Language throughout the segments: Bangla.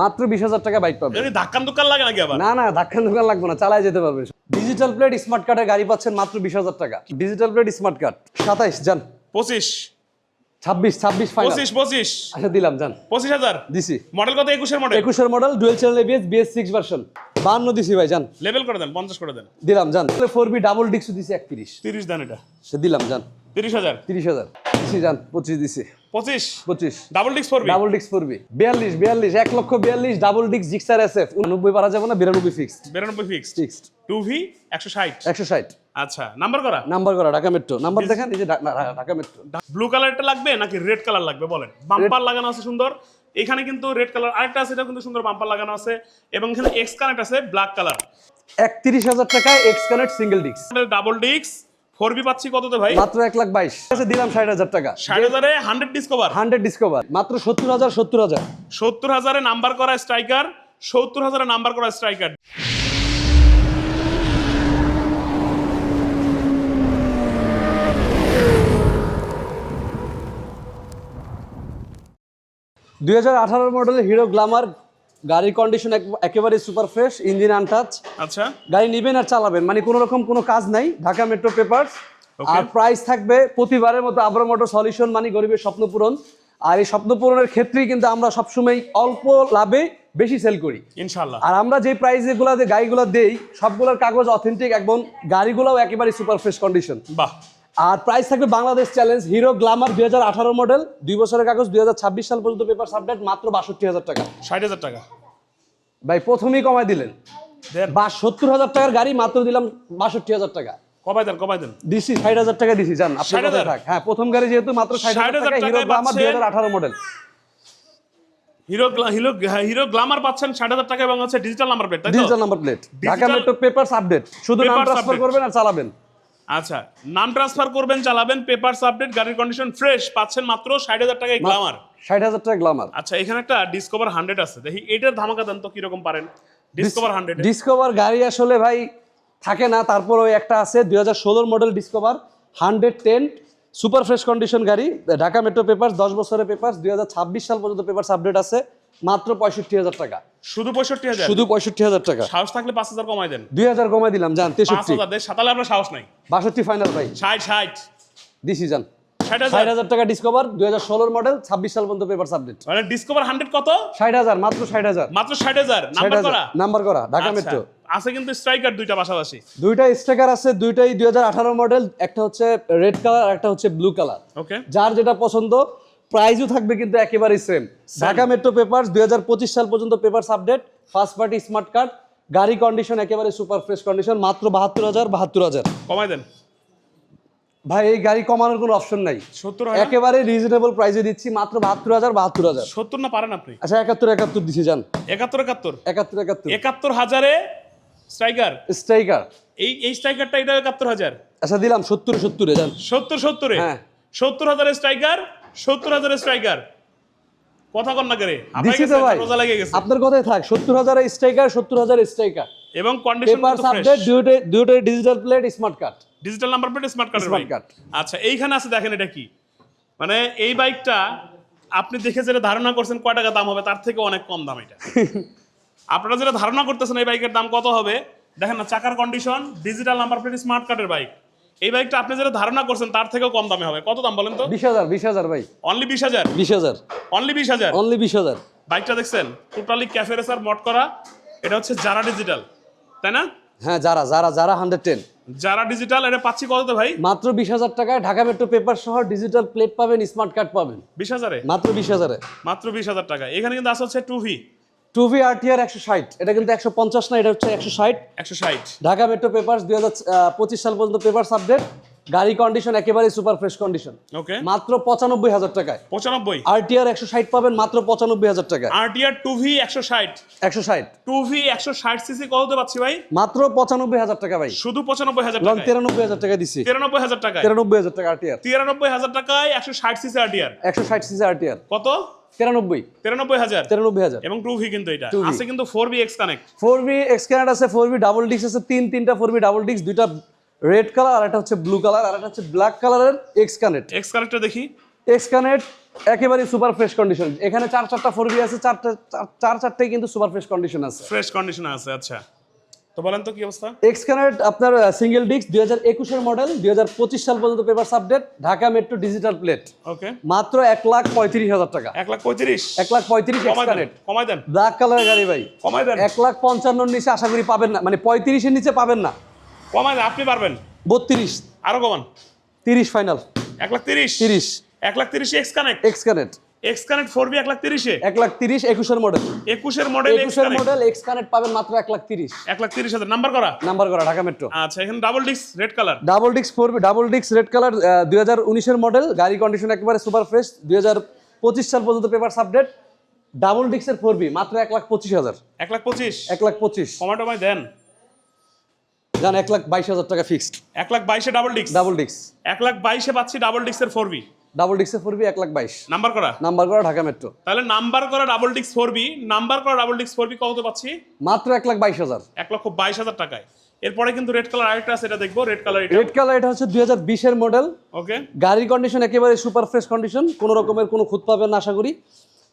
মাত্র বিশ হাজার টাকা বাইক পাবে। ধাক্কান দোকান লাগে নাকি আবার? না না ধাক্কান দোকান লাগবে না চালায় যেতে পারবে। ডিজিটাল প্লেট স্মার্ট কার্ডের গাড়ি পাচ্ছেন মাত্র বিশ হাজার টাকা। ডিজিটাল প্লেট স্মার্ট কার্ড সাতাইশ যান। পঁচিশ। ছাব্বিশ ছাব্বিশ পঁচিশ পঁচিশ। আচ্ছা দিলাম যান। পঁচিশ হাজার? দিছি। মডেল কত? একুশের মডেল একুশের model dual channel ABS BS six version বান্ন দিছি ভাই যান। লেভেল করে দেন পঞ্চাশ করে দেন। দিলাম যান। ফোর বি ডাবল ডিক্স দিছি একত্রিশ। তিরিশ দেন এটা। সে দিলাম যান। তিরিশ হাজার? তিরিশ হাজার। দিছি যান পঁচিশ দিছি। পঁচিশ? পঁচিশ। ডাবল ডিস্ক ফোর ডাবল ডিক্স ফোর বি বিয়াল্লিশ এক লক্ষ বিয়াল্লিশ ডাবল ডিক্স জিক্সার এস এফ উনব্বই পারা যাবে না বিরানব্বই ফিক্সড বিরানব্বই ফিক্সড ফিক্সড টু ভি একশো ষাট? একশো ষাট। আচ্ছা নাম্বার করা? নাম্বার করা ঢাকা মেট্রো নাম্বার দেখেন এই যে ঢাকা মেট্রো ব্লু কালারটা লাগবে নাকি রেড কালার লাগবে বলেন? বাম্পার লাগানো আছে সুন্দর। এখানে কিন্তু রেড কালার আরেকটা আছে এটা কিন্তু সুন্দর বাম্পার লাগানো আছে। এবং এখানে এক্স কানেক্ট আছে ব্ল্যাক কালার একত্রিশ হাজার টাকায় এক্স কানেক্ট সিঙ্গেল ডিক্স ডাবল ডিস্ক ফোর বি পাচ্ছি কততে ভাই? মাত্র এক লাখ বাইশ। দিলাম ষাট হাজার টাকা। ষাট হাজারে হান্ড্রেড ডিসকভার হান্ড্রেড ডিসকভার মাত্র সত্তর হাজার সত্তর হাজার। সত্তর হাজারে নাম্বার করা স্ট্রাইকার সত্তর হাজারে নাম্বার করা স্ট্রাইকার দুই হাজার আঠারো মডেলের হিরো গ্লামার গাড়ির কন্ডিশন একেবারে সুপার ফ্রেশ ইঞ্জিন আনটাচ আচ্ছা। গাড়ি নিবেন আর চালাবেন মানে কোনো রকম কোনো কাজ নাই ঢাকা মেট্রো পেপারস আর প্রাইস থাকবে প্রতিবারের মতো আবরা মোটর সলিউশন মানে গরিবের স্বপ্ন পূরণ। আর এই স্বপ্ন পূরণের ক্ষেত্রেই কিন্তু আমরা সবসময় অল্প লাভে বেশি সেল করি। ইনশাল্লাহ আর আমরা যে প্রাইস এগুলো গাড়িগুলো দেই সবগুলোর কাগজ অথেন্টিক একদম গাড়িগুলোও একেবারে সুপার ফ্রেশ কন্ডিশন বাহ। আর প্রাইস থাকবে বাংলাদেশ চ্যালেঞ্জ হিরো গ্লামার দুই হাজার আঠারো মডেল দুই বছরের কাগজ দুই হাজার ছাব্বিশ সাল পর্যন্ত পেপার সাবডেট মাত্র বাষট্টি হাজার টাকা। ষাট হাজার টাকা। ভাই প্রথমেই কমাই দিলেন। বা সত্তর হাজার টাকার গাড়ি মাত্র দিলাম বাষট্টি হাজার টাকা। কবাই দেন কবাই দেন। দিছি ষাট হাজার টাকা দিছি জান আপনার থাক। হ্যাঁ প্রথম গাড়ি যেহেতু মাত্র ষাট হাজার টাকা হিরো টাকায় গ্লামার দুই হাজার আঠারো model Hero Hero Hero Glamour পাচ্ছেন ষাট হাজার টাকা এবং হচ্ছে digital number plate digital number plate Dhaka metro papers update শুধু নাম ট্রান্সফার করবেন আর চালাবেন। আচ্ছা নাম ট্রান্সফার করবেন চালাবেন পেপারস আপডেট গাড়ির কন্ডিশন ফ্রেশ পাচ্ছেন মাত্র ষাট হাজার টাকায় গ্লামার ষাট হাজার টাকা গ্লামার আচ্ছা এখানে একটা ডিসকভার হান্ড্রেড আছে। দেখি এটার ধামাকা দেন তো কীরকম পারেন? ডিসকভার হান্ড্রেড ডিসকভার গাড়ি আসলে ভাই থাকে না তারপর ওই একটা আছে দুই হাজার ষোলোর model Discover hundred ten super fresh condition গাড়ি ঢাকা মেট্রো পেপার দশ বছরের পেপার দুই হাজার ছাব্বিশ সাল পর্যন্ত পেপার আপডেট আছে। মাত্র পঁয়ষট্টি হাজার টাকা। শুধু পঁয়ষট্টি হাজার? শুধু পঁয়ষট্টি হাজার টাকা। সাহস থাকলে পাঁচ হাজার কমাই দেন। দুই হাজার কমাই দিলাম যান তেষট্টি। সাতালে আপনার সাহস নাই। বাষট্টি ফাইনাল ভাই। ষাট ষাট। দিছি যান। ষাট ষাট হাজার হাজার টাকা ডিসকভার দুই হাজার ষোলোর মডেল ছাব্বিশ সাল পর্যন্ত পেপার আপডেট মানে ডিসকভার হান্ড্রেড কত? ষাট হাজার মাত্র ষাট হাজার। মাত্র ষাট হাজার। নাম্বার করা? নাম্বার করা ঢাকা আচ্ছা, মেট্রো আছে কিন্তু স্ট্রাইকার দুইটা পাশাপাশি। দুইটা স্টিকার আছে দুইটাই দুই হাজার আঠারো মডেল একটা হচ্ছে রেড কালার একটা হচ্ছে ব্লু কালার ওকে যার যেটা পছন্দ প্রাইসও থাকবে কিন্তু একেবারেই সেম ঢাকা মেট্রো পেপারস দুই সাল পর্যন্ত papers update first party smart card গাড়ি কন্ডিশন একেবারে সুপার ফ্রেশ কন্ডিশন মাত্র বাহাত্তর হাজার বাহাত্তর হাজার। কমাই দেন। ভাই এই গাড়ি কমানোর কোনো অপশন নাই। সত্তর একেবারে রিজনেবল প্রাইসে দিচ্ছি মাত্র বাহাত্তর হাজার বাহাত্তর হাজার। সত্তর না পারেন আপনি? আচ্ছা একাত্তর একাত্তর দিছি যান একাত্তর একাত্তর? একাত্তর একাত্তর। একাত্তর হাজারে স্ট্রাইকার স্ট্রাইকার এই এই স্ট্রাইকারটা এটা একাত্তর হাজার। আচ্ছা দিলাম সত্তর সত্তরে যান সত্তর সত্তরে? হ্যাঁ। সত্তর হাজারের স্ট্রাইকার সত্তর হাজারের স্ট্রাইকার কথা কন না করে। রোজা লেগে গেছে। আপনার কথাই থাক সত্তর হাজার স্ট্রাইকার সত্তর হাজার স্ট্রাইকার এবং কন্ডিশন আপডেট দুইটাই digital plate smart card digital number plate smart Smart bike card। আচ্ছা এইখানে আছে দেখেন এটা কি। মানে এই বাইকটা আপনি দেখে যেটা ধারণা করছেন কয় টাকা দাম হবে তার থেকে অনেক কম দাম এটা। আপনারা যেটা ধারণা করতেছেন এই বাইকের দাম কত হবে দেখেন না চাকার condition digital number plate smart কার্ডের বাইক এই বাইকটা আপনি যেটা ধারণা করছেন তার থেকেও কম দামে হবে। কত দাম বলেন তো? বিশ হাজার বিশ হাজার ভাই। অনলি বিশ হাজার? বিশ হাজার। অনলি বিশ হাজার? অনলি বিশ হাজার। বাইকটা দেখছেন টোটালি ক্যাফে রেসার মড করা। এটা হচ্ছে যারা ডিজিটাল তাই না? হ্যাঁ যারা যারা যারা হান্ড্রেড টেন যারা ডিজিটাল এটা পাচ্ছি কততে ভাই? মাত্র বিশ হাজার টাকায় ঢাকা মেট্রো পেপার সহ ডিজিটাল প্লেট পাবেন স্মার্ট কার্ড পাবেন। বিশ হাজারে? মাত্র বিশ হাজারে। মাত্র বিশ হাজার টাকা এখানে কিন্তু আসা হচ্ছে two V two V R T R একশো ষাট। এটা কিন্তু একশো পঞ্চাশ না এটা হচ্ছে একশো ষাট। একশো ষাট। ঢাকা মেট্রো পেপার দুই হাজার পঁচিশ সাল পর্যন্ত পেপার আপডেট। গাড়ি কন্ডিশন একেবারে সুপার ফ্রেশ কন্ডিশন ওকে মাত্র পঁচানব্বই হাজার টাকায়। পঁচানব্বই। আর টি আর একশো ষাট পাবেন মাত্র পঁচানব্বই হাজার টাকায়। আরটিআর টু ভি একশো ষাট। একশো ষাট। টু ভি একশো ষাট সিসি কততে পাচ্ছি ভাই? মাত্র পঁচানব্বই হাজার টাকা ভাই। শুধু পঁচানব্বই হাজার টাকা তিরানব্বই হাজার টাকা দিছি। তিরানব্বই হাজার টাকায়। তিরানব্বই হাজার টাকা আর টি আর। তিরানব্বই হাজার টাকায় একশো ষাট সিসি আরটিআর একশো ষাট সিসি আর টি আর। কত? তিরানব্বই। তিরানব্বই হাজার। তিরানব্বই হাজার। এবং টু ভি কিন্তু এটা। 2V আছে কিন্তু four V X connect four V X connect আছে ফোর বি ডাবল ডিস্ক আছে তিন তিনটা ফোর বি ডাবল ডিস্ক দুইটা রেড কালার আর একটা হচ্ছে ব্লু কালার আর একটা হচ্ছে ব্ল্যাক কালারের এক্স কানেক্ট এক্স কানেক্টটা দেখি। এক্স কানেক্ট একেবারে সুপার ফ্রেশ কন্ডিশন এখানে চার চারটা ফোর বি আছে চারটা চার- চার চারটাই কিন্তু সুপার ফ্রেশ কন্ডিশন আছে। ফ্রেশ কন্ডিশনে আছে আচ্ছা। তো বলেন তো কি অবস্থা? এক্স কানেক্ট আপনার সিঙ্গেল ডিস্ক দুই হাজার একুশের মডেল দুই হাজার পঁচিশ সাল পর্যন্ত paper update Dhaka metro digital plate okay মাত্র এক লাখ পঁয়ত্রিশ হাজার টাকা। এক লাখ পঁয়ত্রিশ? এক লাখ পঁয়ত্রিশ এক্স কমাই দেন। ব্ল্যাক কালারের গাড়ি ভাই। কমাই দেন। এক লাখ পঞ্চান্নর নিচে আশা করি পাবেন না। মানে পঁয়ত্রিশের নিচে পাবেন না। কমাই দেন আপনি পারবেন। বত্রিশ। আরও কমান। তিরিশ ফাইনাল এক লাখ তিরিশ। তিরিশ। এক লাখ তিরিশ X connect X connect four V এক লাখ তিরিশে এক লাখ তিরিশ একুশের মডেল একুশের মডেল একুশের মডেল এক্স কানেক্ট পাবেন মাত্র এক লাখ তিরিশ এক লাখ তিরিশ হাজার নাম্বার করা নাম্বার করা ঢাকা মেট্রো আচ্ছা এখানে double disc red colour double disc four double disc red colour দুই হাজার উনিশের মডেল গাড়ি কন্ডিশন একেবারে সুপার ফ্রেশ দুই হাজার পঁচিশ সাল পর্যন্ত পেপার আপডেট ডাবল ডিস্কের ফোর বি মাত্র এক লাখ পঁচিশ হাজার এক লাখ পঁচিশ এক লাখ পঁচিশ কমাটো ভাই দেন যান এক লাখ বাইশ হাজার টাকা ফিক্সড এক লাখ বাইশে ডাবল ডিস্ক ডাবল ডিস্ক এক লাখ বাইশে পাচ্ছি ডাবল ডিস্কের ফোর বি ডাবল ডিস্কের ফোর বি এক লাখ বাইশ। নাম্বার করা? নাম্বার করা ঢাকা মেট্রো তাহলে নাম্বার করা double disc four V number করা ডাবল ডিস্ক ফোর বি কত পাচ্ছি? মাত্র এক লাখ বাইশ হাজার। এক লক্ষ বাইশ হাজার টাকায়। এরপরে কিন্তু রেড কালার আরেকটা আছে এটা দেখব রেড কালার রেড কালার এটা হচ্ছে দুই হাজার বিশের মডেল ওকে গাড়ির কন্ডিশন একেবারে সুপার ফ্রেশ কন্ডিশন কোনো রকমের কোনো খুঁত পাবেন না আশা করি।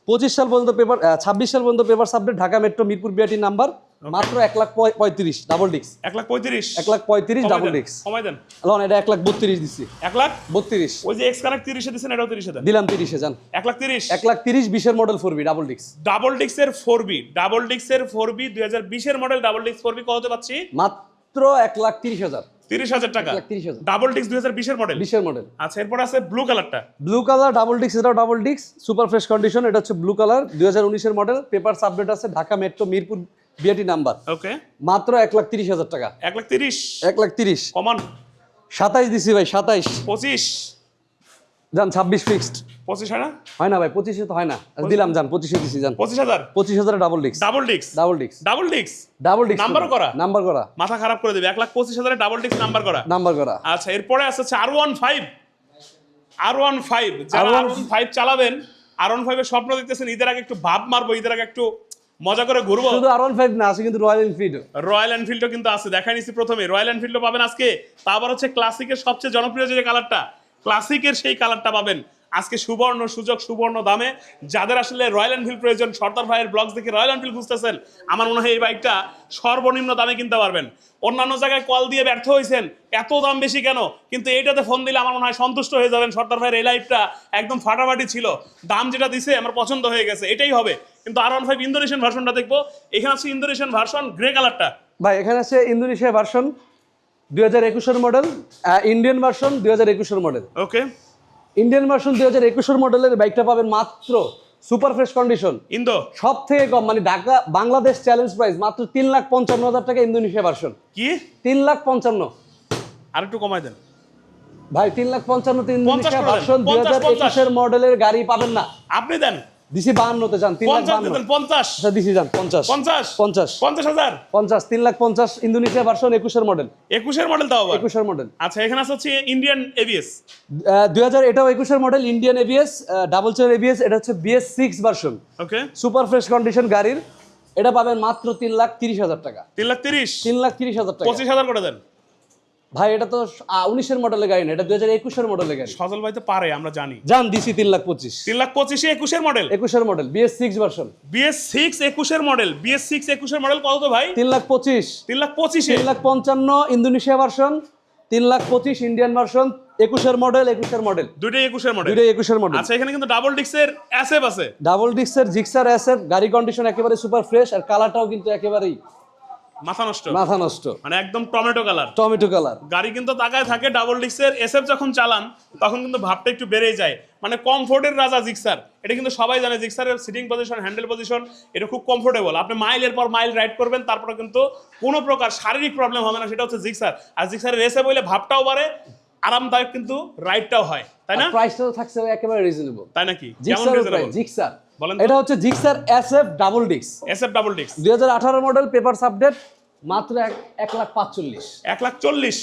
পঁচিশ সাল পর্যন্ত পেপার ছাব্বিশ সাল পর্যন্ত paper subject Dhaka metro Mirpur BRTA number মাত্র এক লাখ পঁয়ত্রিশ ডাবল ডিস্ক এক লাখ পঁয়ত্রিশ। এক লাখ পঁয়ত্রিশ ডাবল ডিস্ক কমাই দেন। লন এটা এক লাখ বত্রিশ দিচ্ছি এক লাখ? বত্রিশ। ওই যে এক্স কানেক্ট তিরিশে দিচ্ছেন এটাও তিরিশে দেন। দিলাম তিরিশে যান এক লাখ তিরিশ। এক লাখ তিরিশ বিশের model four V double disc double ডিস্কের ফোর বি ডাবল ডিস্কের ফোর বি দুই হাজার বিশের model double disc four V কত পাচ্ছি? মাত্র এক লাখ তিরিশ হাজার। তিরিশ হাজার টাকা। এক তিরিশ হাজার। ডাবল ডিস্ক দুই হাজার বিশের মডেল বিশের মডেল আচ্ছা এরপর আছে ব্লু কালারটা ব্লু কালার ডাবল ডিস্ক এটাও double disc super fresh condition এটা হচ্ছে ব্লু কালার দুই হাজার উনিশের মডেল পেপার আপডেট আছে Dhaka metro Mirpur BRTA number. Okay. মাত্র এক লাখ তিরিশ হাজার টাকা। এক লাখ তিরিশ। এক লাখ তিরিশ। কমান। সাতাইশ দিছি ভাই সাতাইশ। পঁচিশ। যান ছাব্বিশ ফিক্সড পঁচিশ হয় না? হয় না ভাই পঁচিশে তো হয় না। দিলাম যান পঁচিশে দিছি যান। পঁচিশ হাজার। পঁচিশ হাজার double disc double disc double disc double disc double disc নাম্বারও করা? নাম্বার করা। মাথা খারাপ করে দেবে। এক লাখ পঁচিশ হাজারে ডাবল ডিস্ক নাম্বার করা। নাম্বার করা। আচ্ছা এরপরে আছে R one five R one five যারা আর ওয়ান ফাইভ চালাবেন আর ওয়ান ফাইভের স্বপ্ন দেখতেছেন ঈদের আগে একটু ভাব মারবো ঈদের আগে একটু মজা করে ঘুরবো। শুধু আর ফাইভ না আছে কিন্তু রয়্যাল এনফিল্ড রয়্যাল এনফিল্ডও কিন্তু আছে দেখাই নিছি প্রথমে। রয়্যাল এনফিল্ডও পাবেন আজকে। তারপর হচ্ছে ক্লাসিকের সবচেয়ে জনপ্রিয় যে কালারটা ক্লাসিকের সেই কালারটা পাবেন। আজকে সুবর্ণ সুযোগ সুবর্ণ দামে। যাদের আসলে রয়্যাল এনফিল্ড প্রয়োজন সর্দার ভাইয়ের ব্লগস দেখে রয়্যাল এনফিল্ড খুঁজতেছেন আমার মনে হয় এই বাইকটা সর্বনিম্ন দামে কিনতে পারবেন। অন্যান্য জায়গায় কল দিয়ে ব্যর্থ হয়েছেন এত দাম বেশি কেন? কিন্তু এইটাতে ফোন দিলে আমার মনে হয় সন্তুষ্ট হয়ে যাবেন সর্দার ভাইয়ের এই লাইফটা একদম ফাটাফাটি ছিল। দাম যেটা দিছে আমার পছন্দ হয়ে গেছে এটাই হবে। কিন্তু আর ওয়ান ফাইভ ইন্দোনেশিয়ান ভার্সনটা দেখব। এখানে আছে ইন্দোনেশিয়ান ভার্সন গ্রে কালারটা ভাই এখানে আছে ইন্দোনেশিয়া ভার্সন দুই হাজার একুশের মডেল ইন্ডিয়ান ভার্সন দুই হাজার একুশের মডেল ওকে ইন্ডিয়ান ভার্সন দুই হাজার একুশের মডেলের বাইকটা পাবেন মাত্র সুপার ফ্রেশ কন্ডিশন ইন্দো সব থেকে কম মানে ঢাকা বাংলাদেশ চ্যালেঞ্জ প্রাইস মাত্র তিন লাখ পঞ্চান্ন হাজার টাকা ইন্দোনেশিয়া ভার্সন কি? তিন লাখ পঞ্চান্ন। আর একটু কমাই দেন। ভাই তিন লাখ পঞ্চান্ন তিন। ভার্সন দুই হাজার 50, একুশের মডেলের গাড়ি পাবেন না। আপনি দেন। দিছি বাহান্নতে যান তিন লাখ পঞ্চাশ আচ্ছা দিছি যান পঞ্চাশ। পঞ্চাশ। পঞ্চাশ। পঞ্চাশ হাজার। পঞ্চাশ তিন লাখ পঞ্চাশ ইন্দোনেশিয়া ভার্সন একুশের মডেল। একুশের মডেল তাও একুশের মডেল। আচ্ছা এখানে আছে হচ্ছে ইন্ডিয়ান এবিএস দুই হাজার এটাও একুশের model Indian ABS double chair ABS এটা হচ্ছে BS six version okay super fresh condition গাড়ির। এটা পাবেন মাত্র তিন লাখ তিরিশ হাজার টাকা। তিন লাখ তিরিশ। তিন লাখ তিরিশ হাজার টাকা। পঁচিশ হাজার করে দেন। ভাই এটা তো উনিশের মডেলের গাড়ি না এটা দুই হাজার একুশের মডেলের গাড়ি। সজল ভাই তো পারে আমরা জানি। যান দিছি তিন লাখ পঁচিশ। তিন লাখ পঁচিশে একুশের মডেল? একুশের model BS six version. BS six একুশের মডেল বিএস সিক্স একুশের মডেল কত তো ভাই? তিন লাখ পঁচিশ। তিন লাখ পঁচিশে? তিন লাখ পঞ্চান্ন ইন্দোনেশিয়া ভার্সন তিন লাখ পঁচিশ ইন্ডিয়ান ভার্সন একুশের মডেল একুশের মডেল। দুইটাই একুশের মডেল? দুইটাই একুশের মডেল। আচ্ছা এখানে কিন্তু ডাবল ডিক্সের অ্যাসেপ আছে। ডাবল ডিস্কের জিক্সার এসএফ গাড়ি কন্ডিশন একেবারে সুপার ফ্রেশ আর কালারটাও কিন্তু একেবারেই মাথা নষ্ট। মাথা নষ্ট। মানে একদম টমেটো কালার। Tomato colour. গাড়ি কিন্তু তাকায় থাকে ডাবল ডিক্সের এসএফ যখন চালান তখন কিন্তু ভাবটা একটু বেড়েই যায়। মানে কমফোর্টের রাজা জিক্সার। এটা কিন্তু সবাই জানে জিক্সারের সিটিং পজিশন হ্যান্ডেল পজিশন এটা খুব কমফোর্টেবল আপনি মাইলের পর মাইল রাইড করবেন তারপরে কিন্তু কোনো প্রকার শারীরিক প্রবলেম হবে না সেটা হচ্ছে জিক্সার। আর জিক্সারের রেসে বলে ভাবটাও বাড়ে আরামদায়ক কিন্তু রাইডটাও হয়। তাই না? প্রাইসটা তো থাকছে একেবারে রিজনেবল তাই নাকি? Gixxer Gixxer. বলেন এটা হচ্ছে Gixxer SF double disc SF double ডিক্স দুই হাজার আঠারো মডেল পেপার আপডেট মাত্র এক লাখ পাঁচচল্লিশ। এক লাখ চল্লিশ।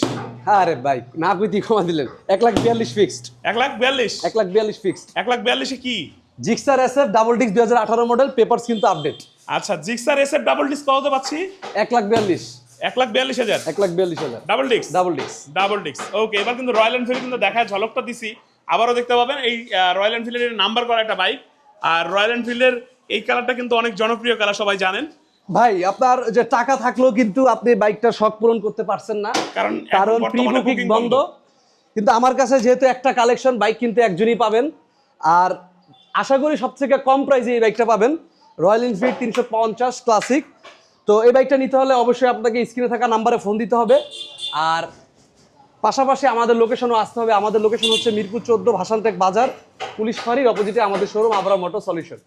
আরে ভাই না কইতি কমা দিলেন। এক লাখ বিয়াল্লিশ ফিক্সড এক লাখ বিয়াল্লিশ। এক লাখ বিয়াল্লিশ ফিক্সড এক লাখ বিয়াল্লিশে কি? জিক্সার এসএফ ডাবল ডিস্ক দুই হাজার আঠারো মডেল পেপারস কিন্তু আপডেট আচ্ছা জিক্সার এসএফ ডাবল ডিক্স কত পাচ্ছি? এক লাখ বিয়াল্লিশ। এক লাখ বিয়াল্লিশ হাজার। এক লাখ বিয়াল্লিশ হাজার। ডাবল ডিক্স ডাবল ডিস্ক ডাবল ডিক্স ওকে এবার কিন্তু রয়্যাল এনফিল্ড কিন্তু দেখায় ঝলকটা দিছি। আবারও দেখতে পাবেন এই রয়্যাল এনফিল্ডের নাম্বার করা একটা বাইক আর রয়্যাল এনফিল্ডের এই কালারটা কিন্তু অনেক জনপ্রিয় কালার সবাই জানেন। ভাই আপনার যে টাকা থাকলেও কিন্তু আপনি বাইকটা শখ পূরণ করতে পারছেন না। কারণ কারণ প্রি বুকিং বন্ধ। কিন্তু আমার কাছে যেহেতু একটা কালেকশন বাইক কিন্তু একজনই পাবেন। আর আশা করি সব থেকে কম প্রাইসে এই বাইকটা পাবেন। রয়্যাল এনফিল্ড তিনশো পঞ্চাশ ক্লাসিক তো এই বাইকটা নিতে হলে অবশ্যই আপনাকে স্ক্রিনে থাকা নাম্বারে ফোন দিতে হবে। আর পাশাপাশি আমাদের লোকেশনও আসতে হবে। আমাদের লোকেশন হচ্ছে মিরপুর চোদ্দ ভাসানটেক বাজার, পুলিশ ফাঁড়ির অপোজিটে আমাদের শোরুম আবরা মোটর সলিউশন